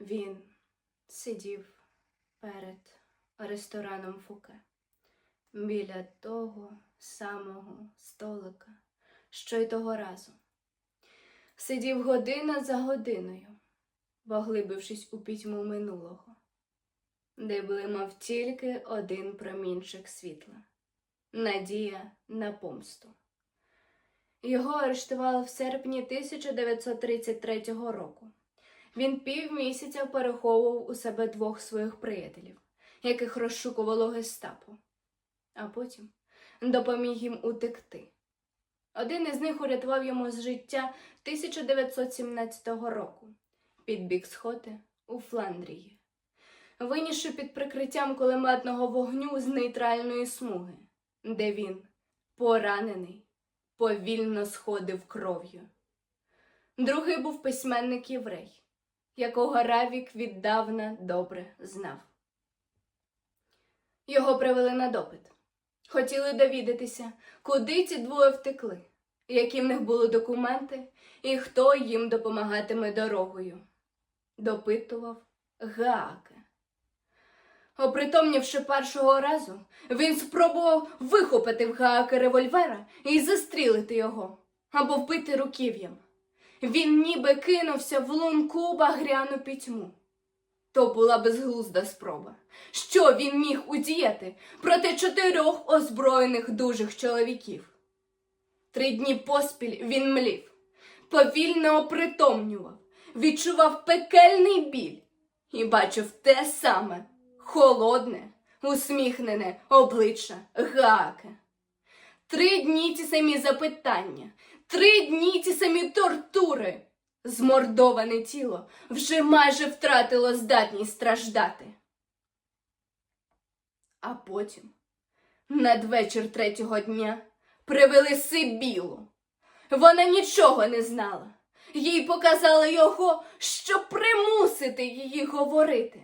Він сидів перед рестораном Фуке біля того самого столика, що й того разу. Сидів година за годиною, поглибившись у пітьму минулого, де блимав тільки один промінчик світла надія на помсту. Його арештували в серпні 1933 року. Він півмісяця переховував у себе двох своїх приятелів, яких розшукувало гестапо, а потім допоміг їм утекти. Один із них урятував йому з життя 1917 року під бік сходи у Фландрії, винісши під прикриттям кулеметного вогню з нейтральної смуги, де він, поранений, повільно сходив кров'ю. Другий був письменник єврей, якого Равік віддавна добре знав. Його привели на допит. Хотіли довідатися, куди ці двоє втекли, які в них були документи і хто їм допомагатиме дорогою. Допитував Гааке. Опритомнівши першого разу, він спробував вихопити в Гааке револьвера і застрілити його або вбити руків'ям. Він ніби кинувся в лунку багряну пітьму. То була безглузда спроба. Що він міг удіяти проти чотирьох озброєних дужих чоловіків? Три дні поспіль він млів, повільно опритомнював, відчував пекельний біль і бачив те саме холодне, усміхнене обличчя Гааке. Три дні ті самі запитання, три дні ті самі. Змордоване тіло вже майже втратило здатність страждати. А потім, надвечір третього дня, привели Сибілу. Вона нічого не знала. Їй показали його, щоб примусити її говорити.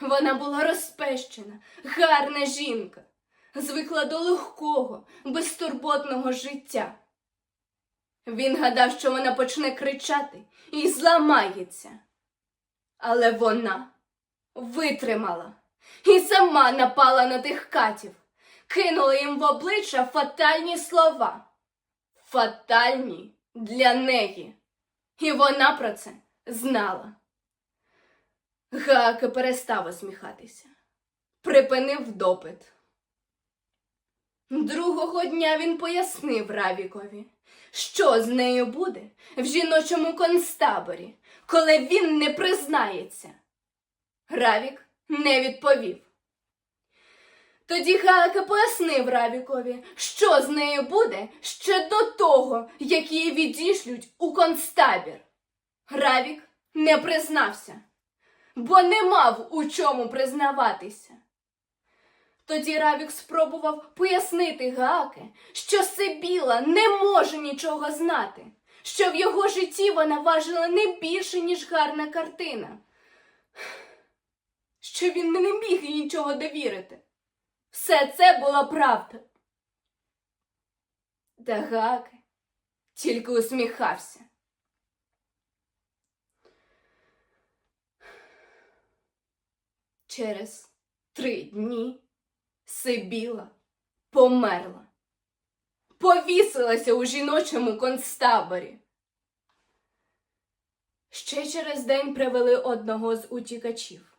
Вона була розпещена, гарна жінка, звикла до легкого, безтурботного життя. Він гадав, що вона почне кричати і зламається. Але вона витримала і сама напала на тих катів, кинула їм в обличчя фатальні слова. Фатальні для неї. І вона про це знала. Гаки перестав усміхатися, припинив допит. Другого дня він пояснив Равікові, що з нею буде в жіночому концтаборі, коли він не признається. Равік не відповів. Тоді Гака пояснив Равікові, що з нею буде ще до того, як її відішлють у концтабір. Равік не признався, бо не мав у чому признаватися. Тоді Равік спробував пояснити Гааке, що Сибіла не може нічого знати, що в його житті вона важила не більше, ніж гарна картина, що він не міг їй нічого довірити. Все це була правда. Та Гааке тільки усміхався. Через три дні Сибіла померла, повісилася у жіночому концтаборі. Ще через день привели одного з утікачів,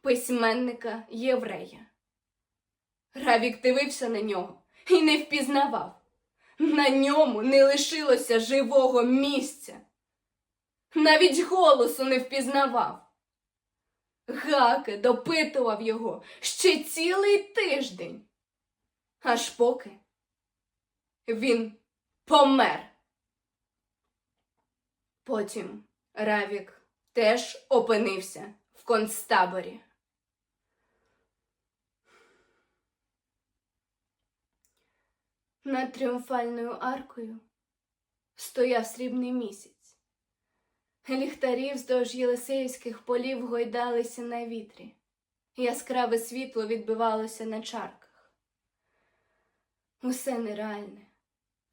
письменника єврея. Равік дивився на нього і не впізнавав. На ньому не лишилося живого місця. Навіть голосу не впізнавав. Гаке допитував його ще цілий тиждень, аж поки він помер. Потім Равік теж опинився в концтаборі. Над тріумфальною аркою стояв срібний місяць. Ліхтарі вздовж Єлисеївських полів гойдалися на вітрі. Яскраве світло відбивалося на чарках. Усе нереальне.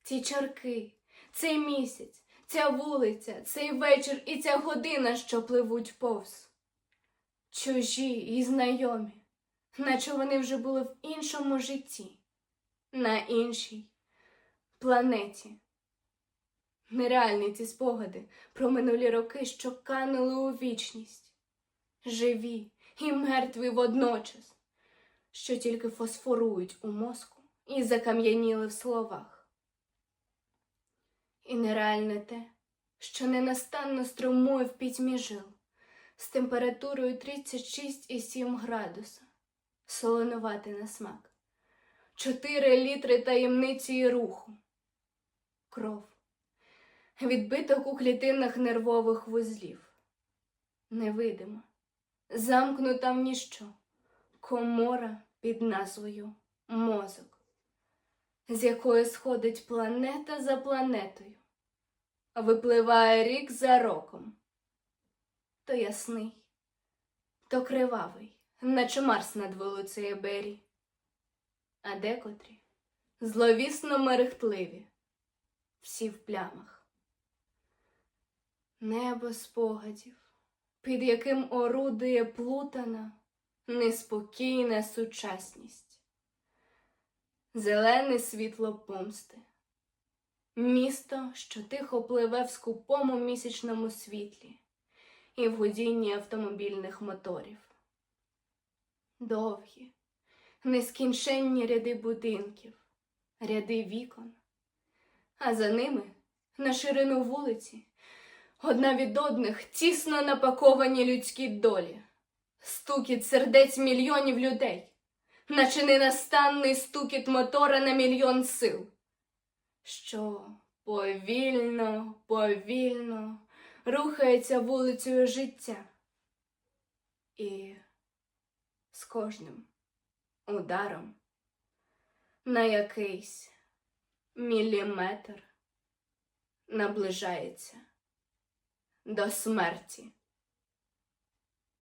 Ці чарки, цей місяць, ця вулиця, цей вечір і ця година, що пливуть повз. чужі і знайомі, наче вони вже були в іншому житті, на іншій планеті. Нереальні ці спогади про минулі роки, що канули у вічність, живі і мертві водночас, що тільки фосфорують у мозку і закам'яніли в словах. І нереальне те, що ненастанно струмує в пітьмі жил з температурою 36,7 градуса, солонувати на смак, 4 літри таємниці і руху, кров, відбиток у клітинах нервових вузлів, невидима, замкнута в ніщо, комора під назвою мозок, з якої сходить планета за планетою, випливає рік за роком. То ясний, то кривавий, наче Марс над вулицею Бері, а декотрі зловісно мерехтливі, всі в плямах. Небо спогадів, під яким орудує плутана, неспокійна сучасність, зелене світло помсти, місто, що тихо пливе в скупому місячному світлі і в гудінні автомобільних моторів. Довгі, нескінченні ряди будинків, ряди вікон, а за ними на ширину вулиці, одна від одних тісно напаковані людські долі, стукіт сердець мільйонів людей, наче ненастанний стукіт мотора на мільйон сил, що повільно, повільно рухається вулицею життя. І з кожним ударом на якийсь міліметр наближається до смерті.